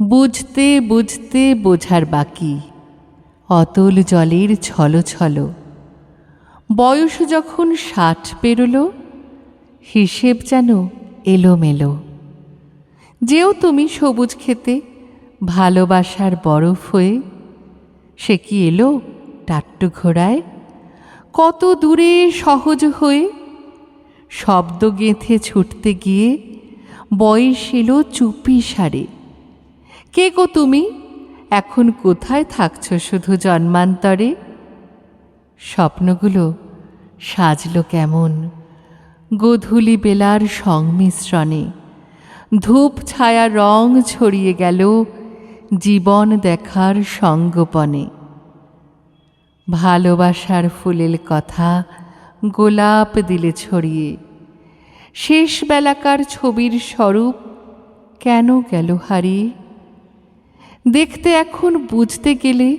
বুঝতে বুঝতে বোঝার বাকি। অতল জলের ছলো ছলো। বয়স যখন ষাট পেরোলো, হিসেব যেন এলোমেলো। যেও তুমি সবুজ খেতে ভালোবাসার বরফ হয়ে, সে কি এলো টাট্টু ঘোড়ায়? কত দূরে সহজ হয়ে, শব্দ গেঁথে ছুটতে গিয়ে বয়স এলো চুপি সারে। কে গো তুমি? এখন কোথায় থাকছ শুধু জন্মান্তরে? স্বপ্নগুলো সাজল কেমন? গোধূলি বেলার সংমিশ্রণে। ধূপ ছায়া রং ছড়িয়ে গেল জীবন দেখার সঙ্গোপনে। ভালোবাসার ফুলের কথা গোলাপ দিলে ছড়িয়ে। শেষ বেলাকার ছবির স্বরূপ কেন গেল হারিয়ে? দেখতে এখন বুঝতে গেলে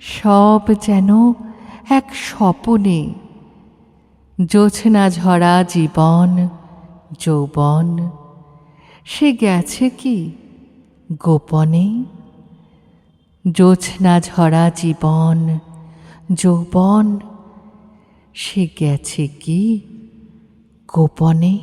সব যেন এক স্বপনে। জোছনা ঝরা জীবন, যৌবন, সে গেছে কি গোপনে? জোছনা ঝরা জীবন, যৌবন, সে গেছে কি গোপনে?